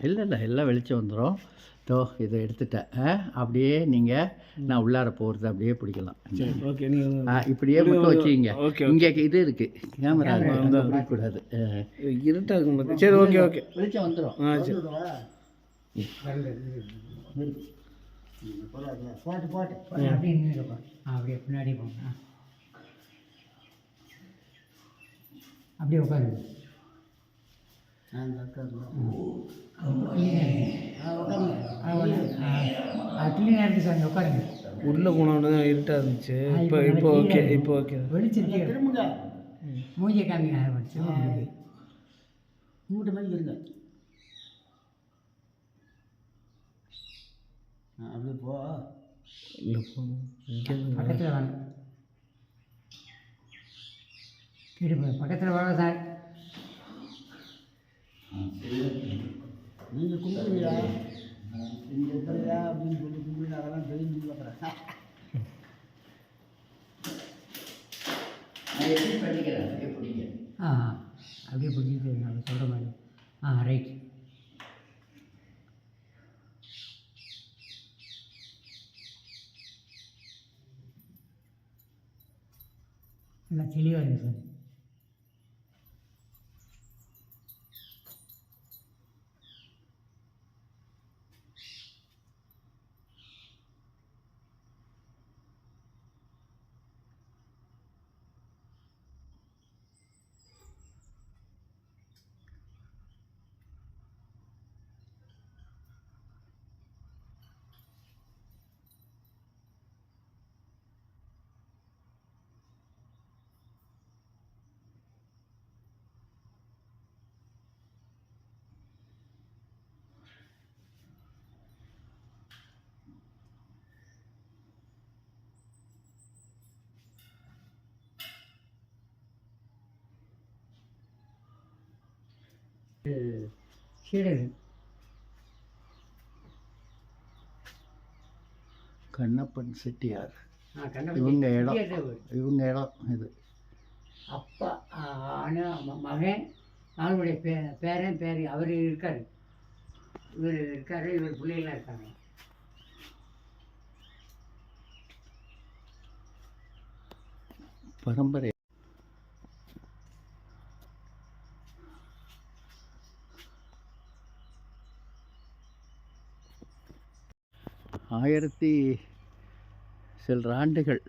இல்லை இல்லை எல்லாம் வெளிச்சம் வந்துடும் தோ இதை எடுத்துட்டேன். ஆ, அப்படியே நீங்கள் நான் உள்ளார போகிறது அப்படியே பிடிக்கலாம். சரி ஓகே நீங்கள் ஆ, இப்படியே மட்டும் வச்சுக்கிங்க. இங்கே இது இருக்குது கேமரா பிடிக்கக்கூடாது இருட்டாக இருக்கும் பார்த்து சரி ஓகே ஓகே. வெளிச்சம் வந்துடும் ஆ சரி. போட்டு போட்டு அப்படியே அப்படியே பின்னாடி போங்க. உட்காருங்க உள்ளே போனோட தான் இருட்டாக இருந்துச்சு இப்போ இப்போ ஓகே இப்போ ஓகே வெளிச்சிருக்கீங்க திரும்புங்க மூஞ்சியை காமிங்க மூட்டை மாதிரி இருங்க அப்படியே போ இல்லை போகணும் பக்கத்தில் வாங்க கேட்டு போய் பக்கத்தில் வாங்க சார் நீங்கள் கும்பிடுவீங்களா? நீங்கள் இருக்கிறதா அப்படின்னு சொல்லி கும்பிடுங்க அதெல்லாம் தெரிஞ்சு பார்க்குறேன் ஆ. அப்படியே பிடிச்சிட்டு நான் சொல்கிற மாதிரி. ஆ ரைட் நல்லா தெளிவாக இருக்குது சார் சீடது கண்ணப்பன் செட்டியார். இவங்க இடம். இவங்க இடம் இது. அப்பா ஆ, அண்ணா ம- மகன் அவருடைய பே பேரன் பேர் அவர் இருக்கார். இவர் இருக்கார் இவர் பிள்ளைகளாம் இருக்காங்க. பரம்பரை ஆயிரத்தி சில ஆண்டுகள்.